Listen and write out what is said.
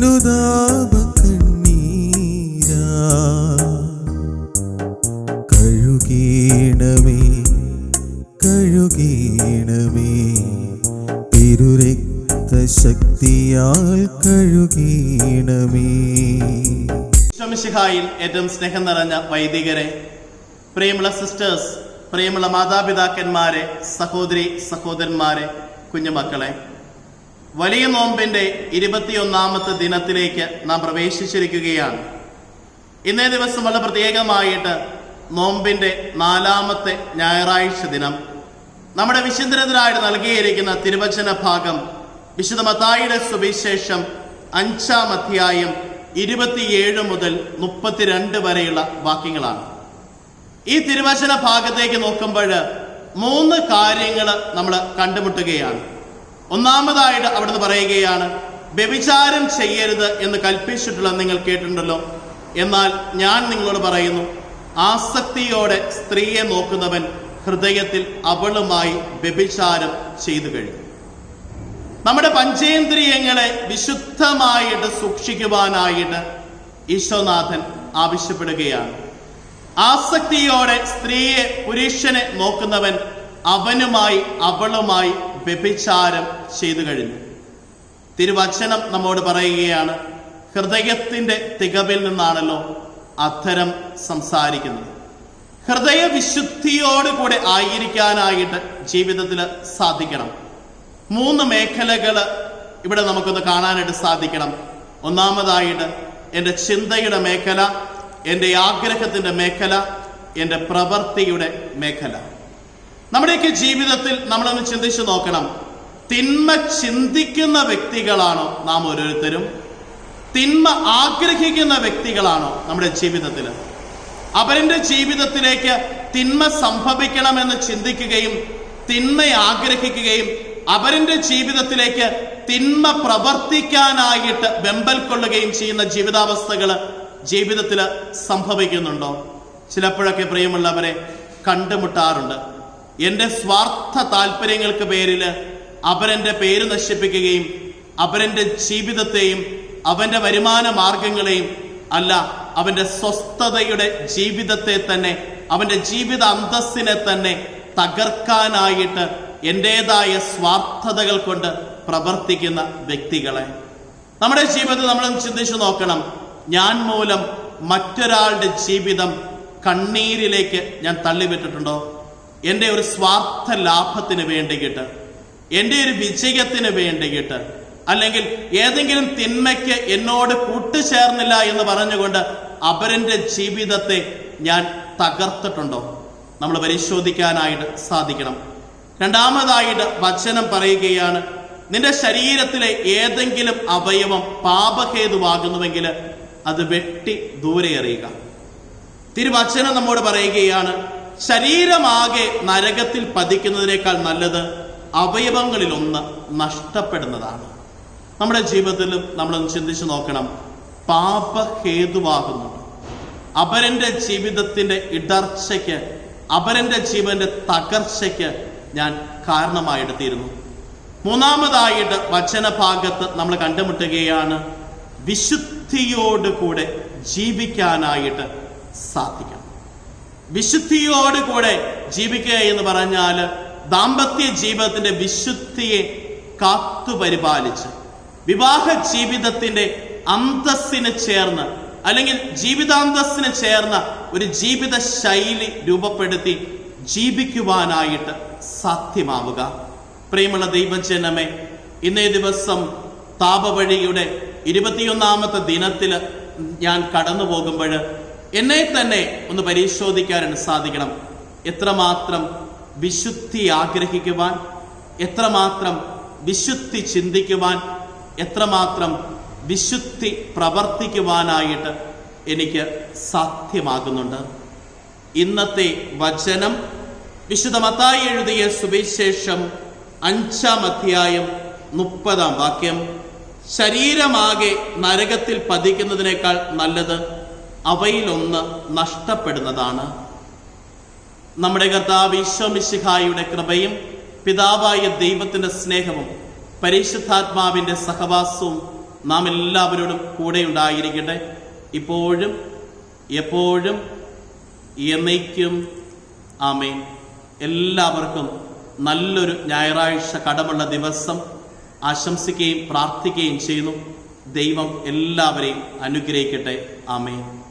അനുതാപ കണ്ണീരാ കഴുകീണമേ. കഴുകീണമേ. തിരുരക്ത ശക്തിയാൽ ഏറ്റവും സ്നേഹം നിറഞ്ഞ വൈദികരെ പ്രിയമുള്ള സിസ്റ്റേഴ്സ് പ്രിയമുള്ള മാതാപിതാക്കന്മാരെ സഹോദരി സഹോദരന്മാരെ കുഞ്ഞുമക്കളെ വലിയ നോമ്പിന്റെ ഇരുപത്തിയൊന്നാമത്തെ ദിനത്തിലേക്ക് നാം പ്രവേശിച്ചിരിക്കുകയാണ്. ഇന്നേ ദിവസം വളരെ പ്രത്യേകമായിട്ട് നോമ്പിന്റെ നാലാമത്തെ ഞായറാഴ്ച ദിനം നമ്മുടെ വിശുദ്ധരത്തിനായിട്ട് നൽകിയിരിക്കുന്ന തിരുവചന ഭാഗം വിശുദ്ധ മത്തായിയുടെ സുവിശേഷം അഞ്ചാം അധ്യായം ഇരുപത്തിയേഴ് മുതൽ മുപ്പത്തിരണ്ട് വരെയുള്ള വാക്യങ്ങളാണ്. ഈ തിരുവചന ഭാഗത്തേക്ക് നോക്കുമ്പോൾ മൂന്ന് കാര്യങ്ങൾ നമ്മൾ കണ്ടുമുട്ടുകയാണ്. ഒന്നാമതായിട്ട് അവിടുന്ന് പറയുകയാണ് വ്യഭിചാരം ചെയ്യരുത് എന്ന് കൽപ്പിച്ചിട്ടുള്ള നിങ്ങൾ കേട്ടിട്ടുണ്ടല്ലോ. എന്നാൽ ഞാൻ നിങ്ങളോട് പറയുന്നു ആസക്തിയോടെ സ്ത്രീയെ നോക്കുന്നവൻ ഹൃദയത്തിൽ അവളുമായി വ്യഭിചാരം ചെയ്തു കഴിഞ്ഞു. നമ്മുടെ പഞ്ചേന്ദ്രിയങ്ങളെ വിശുദ്ധമായിട്ട് സൂക്ഷിക്കുവാനായിട്ട് ഈശോനാഥൻ ആവശ്യപ്പെടുകയാണ്. ആസക്തിയോടെ സ്ത്രീയെ പുരുഷനെ നോക്കുന്നവൻ അവനുമായി അവളുമായി വ്യഭിചാരം ചെയ്തു കഴിഞ്ഞു. തിരുവചനം നമ്മോട് പറയുകയാണ് ഹൃദയത്തിന്റെ തികവിൽ നിന്നാണല്ലോ അത്തരം സംസാരിക്കുന്നത്. ഹൃദയ വിശുദ്ധിയോടുകൂടെ ആയിരിക്കാനായിട്ട് ജീവിതത്തിൽ സാധിക്കണം. മൂന്ന് മേഖലകൾ ഇവിടെ നമുക്കൊന്ന് കാണാനായിട്ട് സാധിക്കണം. ഒന്നാമതായിട്ട് എന്റെ ചിന്തയുടെ മേഖല എന്റെ ആഗ്രഹത്തിന്റെ മേഖല എന്റെ പ്രവൃത്തിയുടെ മേഖല. നമ്മുടെയൊക്കെ ജീവിതത്തിൽ നമ്മളൊന്ന് ചിന്തിച്ചു നോക്കണം. തിന്മ ചിന്തിക്കുന്ന വ്യക്തികളാണോ നാം ഓരോരുത്തരും? തിന്മ ആഗ്രഹിക്കുന്ന വ്യക്തികളാണോ നമ്മുടെ ജീവിതത്തിൽ? അവരുടെ ജീവിതത്തിലേക്ക് തിന്മ സംഭവിക്കണമെന്ന് ചിന്തിക്കുകയും തിന്മ ആഗ്രഹിക്കുകയും അവരുടെ ജീവിതത്തിലേക്ക് തിന്മ പ്രവർത്തിക്കാനായിട്ട് വെമ്പൽ കൊള്ളുകയും ചെയ്യുന്ന ജീവിതാവസ്ഥകൾ ജീവിതത്തിൽ സംഭവിക്കുന്നുണ്ടോ? ചിലപ്പോഴൊക്കെ പ്രിയമുള്ളവരെ കണ്ടുമുട്ടാറുണ്ട്. എന്റെ സ്വാർത്ഥ താല്പര്യങ്ങൾക്ക് പേരിൽ അവരെന്റെ പേര് നശിപ്പിക്കുകയും അവരെന്റെ ജീവിതത്തെയും അവന്റെ വരുമാന മാർഗങ്ങളെയും അല്ല അവന്റെ സ്വസ്ഥതയുടെ ജീവിതത്തെ തന്നെ അവന്റെ ജീവിത അന്തസ്സിനെ തന്നെ തകർക്കാനായിട്ട് എന്റെതായ സ്വാർത്ഥതകൾ കൊണ്ട് പ്രവർത്തിക്കുന്ന വ്യക്തികളെ. നമ്മുടെ ജീവിതത്തിൽ നമ്മൾ ചിന്തിച്ചു നോക്കണം. ഞാൻ മൂലം മറ്റൊരാളുടെ ജീവിതം കണ്ണീരിലേക്ക് ഞാൻ തള്ളിവിട്ടിട്ടുണ്ടോ? എന്റെ ഒരു സ്വാർത്ഥ ലാഭത്തിന് വേണ്ടിയിട്ട് എന്റെ ഒരു വിജയത്തിന് വേണ്ടിയിട്ട് അല്ലെങ്കിൽ ഏതെങ്കിലും തിന്മയ്ക്ക് എന്നോട് കൂട്ടുചേർന്നില്ല എന്ന് പറഞ്ഞുകൊണ്ട് അവരന്റെ ജീവിതത്തെ ഞാൻ തകർത്തിട്ടുണ്ടോ? നമ്മൾ പരിശോധിക്കാനായിട്ട് സാധിക്കണം. രണ്ടാമതായിട്ട് വചനം പറയുകയാണ് നിന്റെ ശരീരത്തിലെ ഏതെങ്കിലും അവയവം പാപഹേതുവാകുന്നുവെങ്കിൽ അത് വെട്ടി ദൂരെ എറിയുക. തിരുവചനം നമ്മോട് പറയുകയാണ് ശരീരമാകെ നരകത്തിൽ പതിക്കുന്നതിനേക്കാൾ നല്ലത് അവയവങ്ങളിൽ ഒന്ന് നഷ്ടപ്പെടുന്നതാണ്. നമ്മുടെ ജീവിതത്തിലും നമ്മളൊന്ന് ചിന്തിച്ചു നോക്കണം. പാപഹേതുവാകുന്നുണ്ട്. അപരന്റെ ജീവിതത്തിന്റെ ഇടർച്ചയ്ക്ക് അപരന്റെ ജീവന്റെ തകർച്ചയ്ക്ക് ഞാൻ കാരണമായെടുത്തിരുന്നു മൂന്നാമതായിട്ട് വചനഭാഗത്ത് നമ്മൾ കണ്ടുമുട്ടുകയാണ് വിശുദ്ധിയോടുകൂടെ ജീവിക്കാനായിട്ട് സാധിക്കണം. വിശുദ്ധിയോടുകൂടെ ജീവിക്കുക എന്ന് പറഞ്ഞാൽ ദാമ്പത്യ ജീവിതത്തിന്റെ വിശുദ്ധിയെ കാത്തു പരിപാലിച്ച് വിവാഹ ജീവിതത്തിന്റെ അന്തസ്സിന് ചേർന്ന് അല്ലെങ്കിൽ ജീവിതാന്തസ്സിന് ചേർന്ന ഒരു ജീവിത ശൈലി രൂപപ്പെടുത്തി ജീവിക്കുവാനായിട്ട് സാധ്യമാവുക. പ്രിയമുള്ള ദൈവജനമേ ഇന്നേ ദിവസം താപവഴിയുടെ ഇരുപത്തിയൊന്നാമത്തെ ദിനത്തിൽ ഞാൻ കടന്നു പോകുമ്പോൾ എന്നെ തന്നെ ഒന്ന് പരിശോധിക്കാൻ സാധിക്കണം. എത്രമാത്രം വിശുദ്ധി ആഗ്രഹിക്കുവാൻ എത്രമാത്രം വിശുദ്ധി ചിന്തിക്കുവാൻ എത്രമാത്രം വിശുദ്ധി പ്രവർത്തിക്കുവാനായിട്ട് എനിക്ക് സാധ്യമാകുന്നുണ്ട്. ഇന്നത്തെ വചനം വിശുദ്ധ മത്തായി എഴുതിയ സുവിശേഷം അഞ്ചാം അധ്യായം മുപ്പതാം വാക്യം ശരീരമാകെ നരകത്തിൽ പതിക്കുന്നതിനേക്കാൾ നല്ലത് അവയിലൊന്ന് നഷ്ടപ്പെടുന്നതാണ്. നമ്മുടെ കർത്താവ് ഈശോമിശിഹായുടെ കൃപയും പിതാവായ ദൈവത്തിന്റെ സ്നേഹവും പരിശുദ്ധാത്മാവിന്റെ സഹവാസവും നാം എല്ലാവരോടും കൂടെ ഉണ്ടായിരിക്കട്ടെ. ഇപ്പോഴും എപ്പോഴും എന്നേക്കും ആമേൻ. എല്ലാവർക്കും നല്ലൊരു ഞായറാഴ്ച കടമുള്ള ദിവസം ആശംസിക്കുകയും പ്രാർത്ഥിക്കുകയും ചെയ്യുന്നു. ദൈവം എല്ലാവരെയും അനുഗ്രഹിക്കട്ടെ. ആമേൻ.